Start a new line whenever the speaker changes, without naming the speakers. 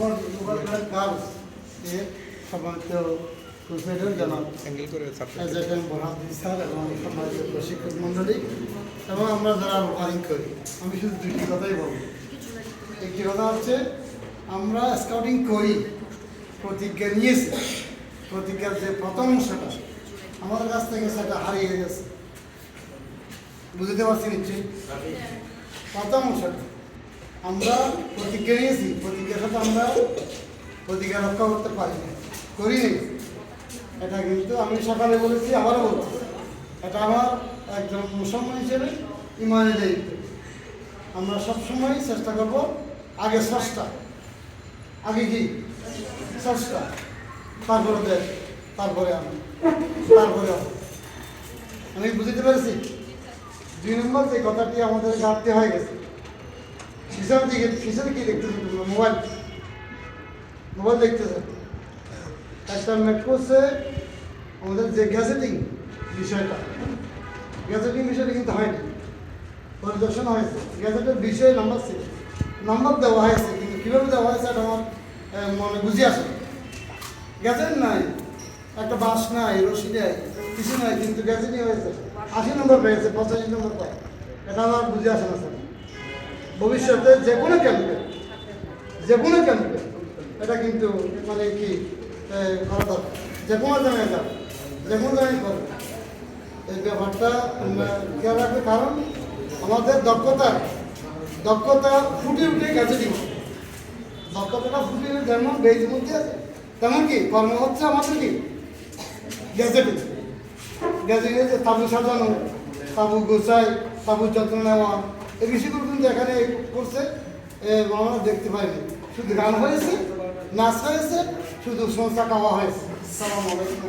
Local local girls এর সম্মানিত president জনাব স্যার এবং সম্মানিত প্রশিক্ষক মণ্ডলী এবং আমরা যারা রোপারিং করি আমি শুধু দুটি কথাই বলব। একটি কথা হচ্ছে আমরা স্কাউটিং করি প্রতিজ্ঞা নিয়েছি। প্রতিজ্ঞার যে প্রথম অংশটা আমাদের কাছ থেকে সেটা হারিয়ে গেছে। বুঝতে পারছি নিশ্চয়ই? প্রথম অংশটা। আমরা প্রতিজ্ঞা নিয়েছি, প্রতিজ্ঞার সাথে আমরা প্রতিজ্ঞা রক্ষা করতে পারি না এটা কিন্তু আমি সকালে বলেছি, আবারও বলছি। এটা আমার একজন মুসলমান হিসেবে ইমানের দায়িত্ব। আমরা সবসময় চেষ্টা করব আগে সস্তা আগে কি? সস্তা তারপরে দেশ, তারপরে আমি তারপরে আমি। বুঝতে পেরেছি। দুই নম্বর যে কথাটি আমাদের ঘাটতি হয়ে গেছে পিছনের দিকে পিছনে কি দেখতেছে? মোবাইল মোবাইল দেখতেছে একটা মেট্রোসে আমাদের যে গ্যাজেটিং বিষয়টা গ্যাজেটিং বিষয়টা কিন্তু হয়নি পরিদর্শন হয়েছে গ্যাজেটের বিষয়ে নাম্বার ছিল নাম্বার দেওয়া হয়েছে কিন্তু কীভাবে দেওয়া হয়েছে এটা আমার মনে বুঝে আসে গ্যাজেট নাই একটা বাস নাই রশি নাই কিছু নাই কিন্তু গ্যাজেটিং হয়েছে আশি নম্বর পেয়েছে পঁচাশি নম্বর পায় এটা আমার বুঝে আসে না স্যার ভবিষ্যতে যে কোনো ক্যাম্পে যে কোনো ক্যাম্পে এটা কিন্তু মানে কি যে কোনো জায়গায় যাবে যে কোনো জায়গায় করবে এই ব্যাপারটা খেয়াল রাখবে, কারণ আমাদের দক্ষতা দক্ষতা ফুটে উঠে গেছে দিব দক্ষতাটা ফুটে উঠে যেমন বেজ মধ্যে আছে, তেমন কি কর্ম হচ্ছে আমাদের কি? গ্যাজেটিং গ্যাজেটে তাবু সাজানো, তাবু গোছাই তাবু যত্ন নেওয়া এই বিষয়গুলো কিন্তু এখানে করছে আমরা দেখতে পাইনি। শুধু গান হয়েছে, নাচ হয়েছে, শুধু সংস্থা খাওয়া হয়েছে। সালাম আলাইকুম।